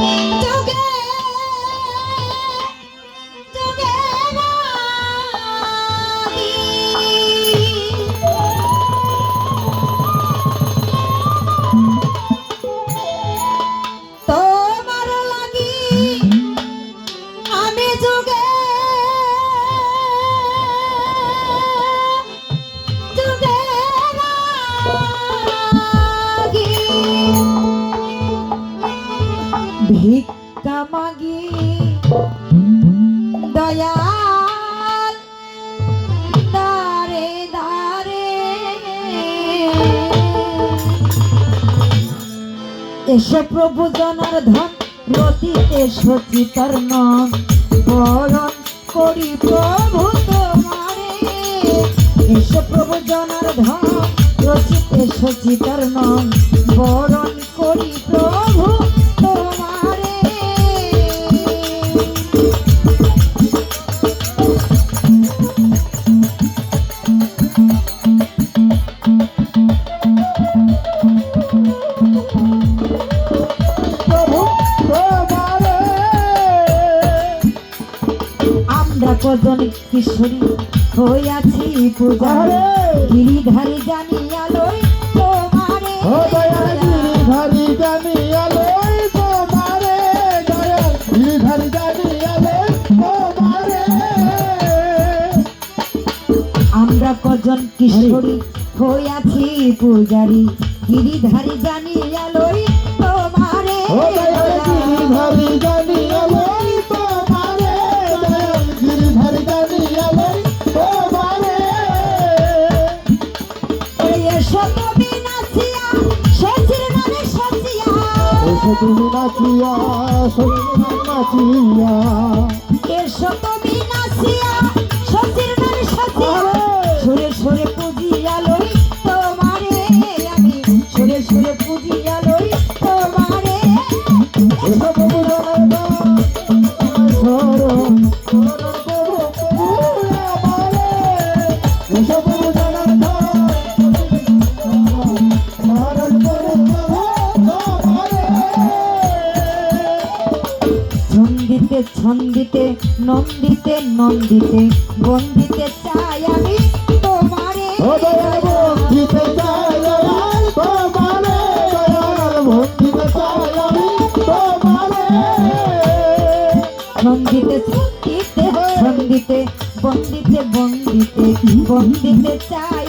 Tô এসে প্রভু জনার ধন রতিতে সচিতার নন। বরণ করি প্রভু তোমারে। এসো প্রভু জনার ধন রচিতে সচিতার নন। বরণ করি প্রভু কিশোরী হইয়াছি পূজা! গিরিধারী জানিয়া লই তোমারে। গিরিধারী জানিয়ালে তোমারে। দয়াল গিরিধারী জানিয়ালে তোমারে। আমরা কজন কিশোরী হইয়াছি পূজারি। গিরিধারী জানিয়া লই তোমারে। গিরিধারী জানিয়ালে তুমি নাচিয়া শোনো নাচিয়া এসো তুমি নাচিয়া সচির নামে আরে! সুরে সুরে পুজিয়া লই তোমারে আমি সুরে সুরে পুজিয়া লই তোমারে এসো শরণ, শরণ প্রভু, প্রভু আমারে। এসো প্রভু ছন্দিতে নন্দিতে নন্দিতে বন্দিতে চাই আমি তোমারে বন্দিতে চাই দয়াল তোমারে, বন্দিতে চাই আমি তোমারে। ছন্দিতে ছন্দিতে ছন্দিতে বন্দিতে বন্দিতে বন্দিতে চাই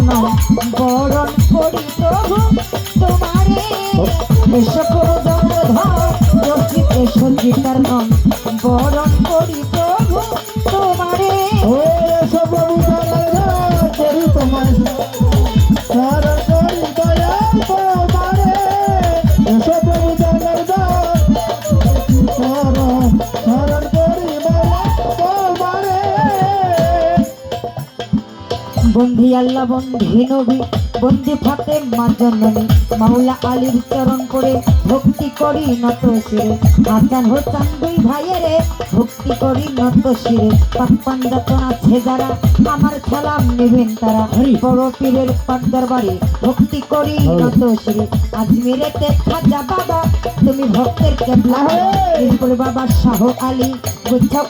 নাম। বরণ করি প্রভু তোমারে। সকল জনধ রচিতে সচিতার নাম। বরণ বন্ধি আল্লাহ বন্ধি নবী। বন্দি ফাতে মা জননী। মাওলা আলীর চরণ করে ভক্তি করি নত শিরে। হাসান হোসান দুই ভাইয়েরে ভক্তি করি নত শিরে। পাকপান যতন আছে যারা আমার নেবেন তারা। বড় পীরের বাড়ি ভক্তি করি নত শিরে। আজমিরেতে খাজা বাবা তুমি ভক্তের কেবলা বীরপুর বাবা শাহ আলী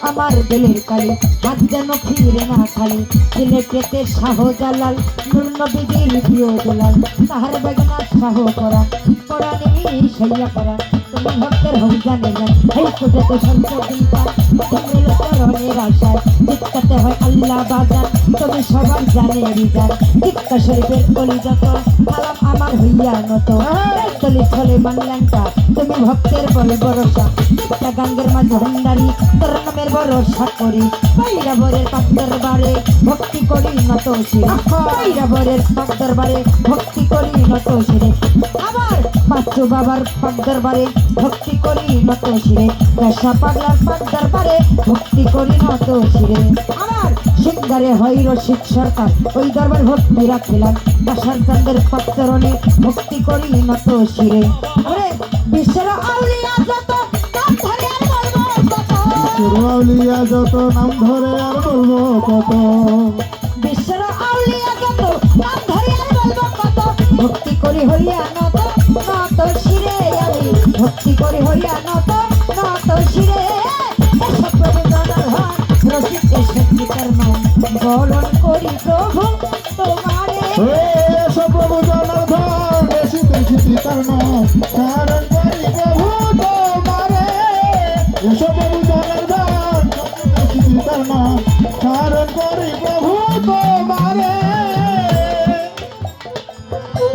আমার দিলের কালি। হাত যেন ফিরে না খালি। সিলেটেতে শাহ জালাল নূর নবীজির প্রিয় দুলাল তাহার বেগনা সাহ করা করা নেই সাইয়া করা। তুমি ভক্তের হই জানে না এই তো সর্বদিন চিন্তা তুমি লোকরণের আশায় চিৎকাতে হয় আল্লাহ বাজার তুমি সবার জানে রিজার চিৎকা শরীফের কলি যত আমার হইয়া নত। তলি ছলে মানলাঙ্কা তুমি ভক্তের বল ভরসা। চিৎকা গাঙ্গের মাঝ ভান্ডারি তোর নামের ভরসা করি। পাইরা বরের পাক ভক্তি করি নত শিরে পাইরা বরের পাক ভক্তি করি নত শিরে আবার বাচ্চু বাবার পাক দরবারে ভক্তি করি নত শিরে পেশা পাগলার পাক দরবারে ভক্তি করি নত শিরে আমার সিঙ্গারে হয় রসিক সরকার। ওই দরবার ভক্তি রাখিলাম। বাসার চাঁদের পাকচরণে ভক্তি করি নত শিরে। আরে বিশ্বের আউলিয়া যত নাম ধরে আর বলব কত। সুরাউলিয়া যত নাম ধরে আর বলব কত। বিশ্বের আউলিয়া যত নাম ধরে আর বলব কত। ভক্তি করি হইয়া নত নত শিরে আমি। ভক্তি করি হইয়া নত নত শিরে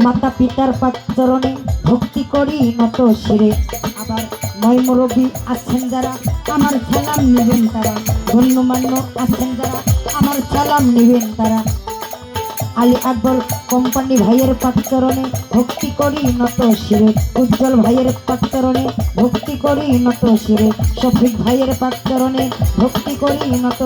মাতা পিতার পাচরণে ভক্তি করি নত শিরে। আবার নয় মুরব্বী আছেন যারা, আমার সালাম নেবেন তারা। গণ্যমান্য আছেন যারা আমার সালাম নেবেন তারা। আলী আকবর কোম্পানি ভাইয়ের পাকচরণে ভক্তি করি নত শিরে। উজ্জ্বল ভাইয়ের পাকচরণে ভক্তি করি নত শিরে। শফিক ভাইয়ের পাকচরণে ভক্তি করি নত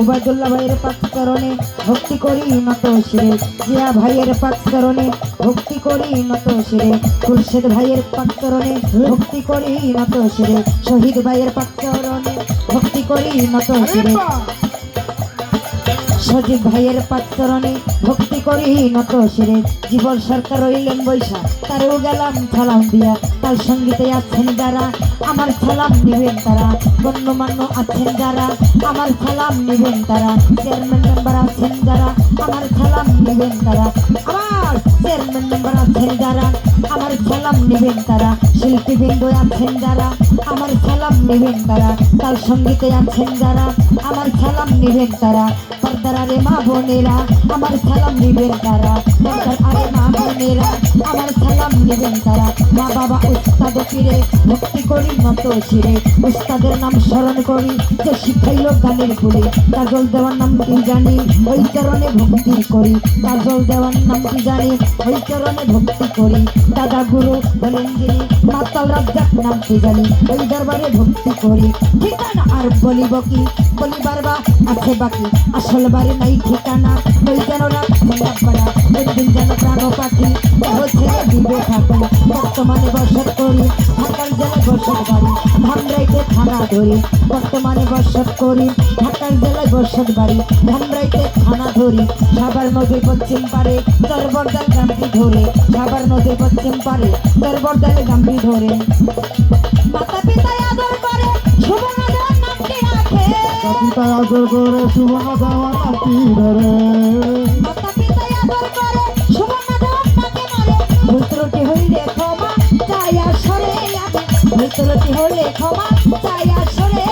উবায়দুল্লাহ ভাইয়ের পাকচরণে ভক্তি করি নত শিরে। জিয়া ভাইয়ের পাকচরণে ভক্তি করি নত শিরে। খুরশেদ ভাইয়ের পাকচরণে ভক্তি করি নত শিরে। শহীদ ভাইয়ের পাকচরণে ভক্তি করি নত শিরে সজীব ভাইয়ের পাত্তরণে ভক্তি করি নত সেরে জীবন সরকার রইলেন বৈশা তারও গেলাম সালাম দিয়া। তার সঙ্গীতে আছেন যারা আমার সালাম দিবেন তারা। গণ্যমান্য আছেন যারা, আমার সালাম নেবেন তারা। চেয়ারম্যান মেম্বার আছেন যারা, আমার সালাম নেবেন তারা। আমার চেয়ারম্যান মেম্বার আছেন যারা, আমার সালাম নেবেন তারা। শিল্পীবৃন্দ আছেন যারা, আমার সালাম নেবেন তারা। তার সঙ্গীতে আছেন যারা, আমার সালাম নেবেন তারা। পর্দার আরে মা বোনেরা, আমার সালাম নেবেন তারা। পর্দার আরে মা বোনেরা, আমার সালাম নেবেন তারা। মা বাবা, উস্তাদ পীরে, ভক্তি করি নত শিরে। উস্তাদের নাম স্মরণ করি যে শিখাইল গানের ফুলে। কাজল দেওয়ার নাম কি জানি? ওই চরণে ভক্তি করি। কাজল দেওয়ার নাম কি জানি? ওই চরণে ভক্তি করি। দাদা গুরু বলেন যিনি মাতাল রাজ্জাক নাম কি জানি? ওই দরবারে ভক্তি করি। ঠিকানা আর বলিব কি? বলিবার বা আছে বাকি, আসল বাড়ি নাই ঠিকানা, ওই যেন রাখা একদিন যেন প্রাণ পাখি হচ্ছে দিবে থাকুন বর্তমানে বসত করি, ঢাকার জেলায় বসত বাড়ি ধামরাইতে থানা ধরি, বর্তমানে বসত করি, ঢাকার জেলায় বসত বাড়ি ধামরাইতে থানা ধরি সাবার নদীর পশ্চিম পারে চরবরদার গ্রামটি ধরে সাবার নদীর পশ্চিম পারে চরবরদার গ্রামটি ধরে। মাতা পিতায় রাখে পিতা আদর করে সুবর্ণ দেওয়া নাতি ধরে মাতা পিতায় আদর করে সুবর্ণ দেওয়ার নামটি মারে ভুল ত্রুটি হইলে ক্ষমা চাই আসরে আমি হইলে ক্ষমা চাই আসরে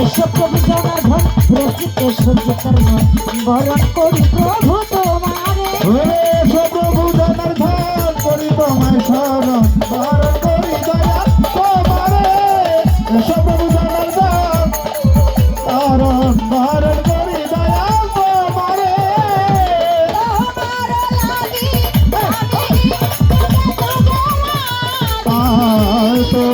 এসব প্রভু জনার্ধন রচিতে সজ্জিতার মন বরণ করি প্রভু তোমারে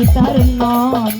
এসো প্রভু